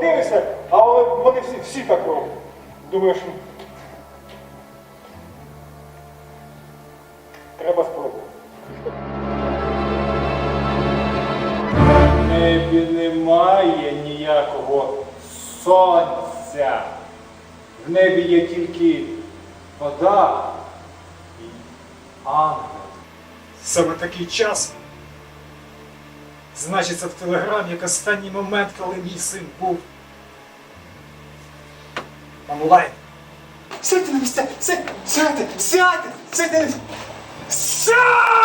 дивишся, але вони всі, всі так роблять. Думаєш, ну, треба спробувати. В небі немає ніякого сонця. В небі є тільки вода і ангел. Саме такий час значиться в телеграмі як останній момент, коли мій син був онлайн. Сядьте на місця! Сядьте! Сядьте! Сядьте! Сядьте! Сядьте!